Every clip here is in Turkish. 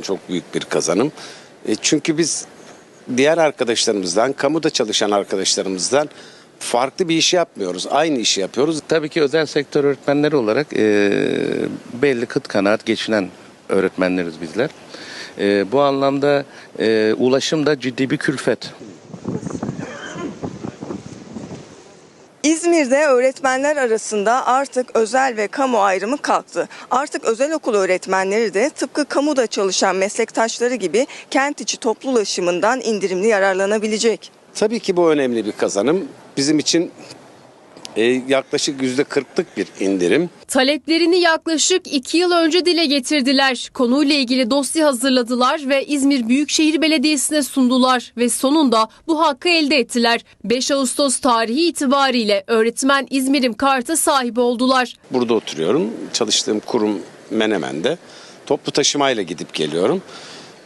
Çok büyük bir kazanım. E, çünkü biz diğer arkadaşlarımızdan, kamuda çalışan arkadaşlarımızdan farklı bir iş yapmıyoruz. Aynı işi yapıyoruz. Tabii ki özel sektör öğretmenleri olarak e, belli kıt kanaat geçinen öğretmenleriz bizler. E, bu anlamda e, ulaşım da ciddi bir külfet. İzmir'de öğretmenler arasında artık özel ve kamu ayrımı kalktı. Artık özel okul öğretmenleri de tıpkı kamuda çalışan meslektaşları gibi kent içi toplu ulaşımından indirimli yararlanabilecek. Tabii ki bu önemli bir kazanım. Bizim için e, yaklaşık yüzde kırklık bir indirim. Taleplerini yaklaşık 2 yıl önce dile getirdiler. Konuyla ilgili dosya hazırladılar ve İzmir Büyükşehir Belediyesi'ne sundular ve sonunda bu hakkı elde ettiler. 5 Ağustos tarihi itibariyle öğretmen İzmir'in kartı sahip oldular. Burada oturuyorum. Çalıştığım kurum Menemen'de. Toplu taşımayla gidip geliyorum.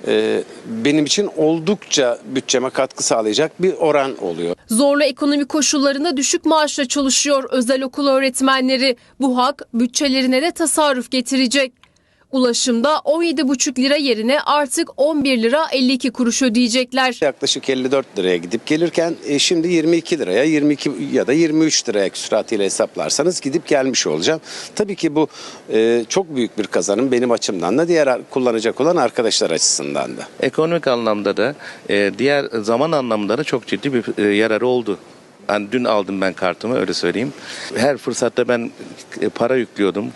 E, benim için oldukça bütçeme katkı sağlayacak bir oran oluyor. Zorlu ekonomi koşullarında düşük maaşla çalışıyor özel okul öğretmenleri. Bu hak bütçelerine de tasarruf getirecek. Ulaşımda 17,5 lira yerine artık 11 lira 52 kuruş ödeyecekler. Yaklaşık 54 liraya gidip gelirken e, şimdi 22 liraya 22 ya da 23 liraya küsuratıyla hesaplarsanız gidip gelmiş olacağım. Tabii ki bu e, çok büyük bir kazanım benim açımdan da diğer kullanacak olan arkadaşlar açısından da. Ekonomik anlamda da e, diğer zaman anlamında da çok ciddi bir e, yararı oldu. Yani dün aldım ben kartımı öyle söyleyeyim. Her fırsatta ben e, para yüklüyordum.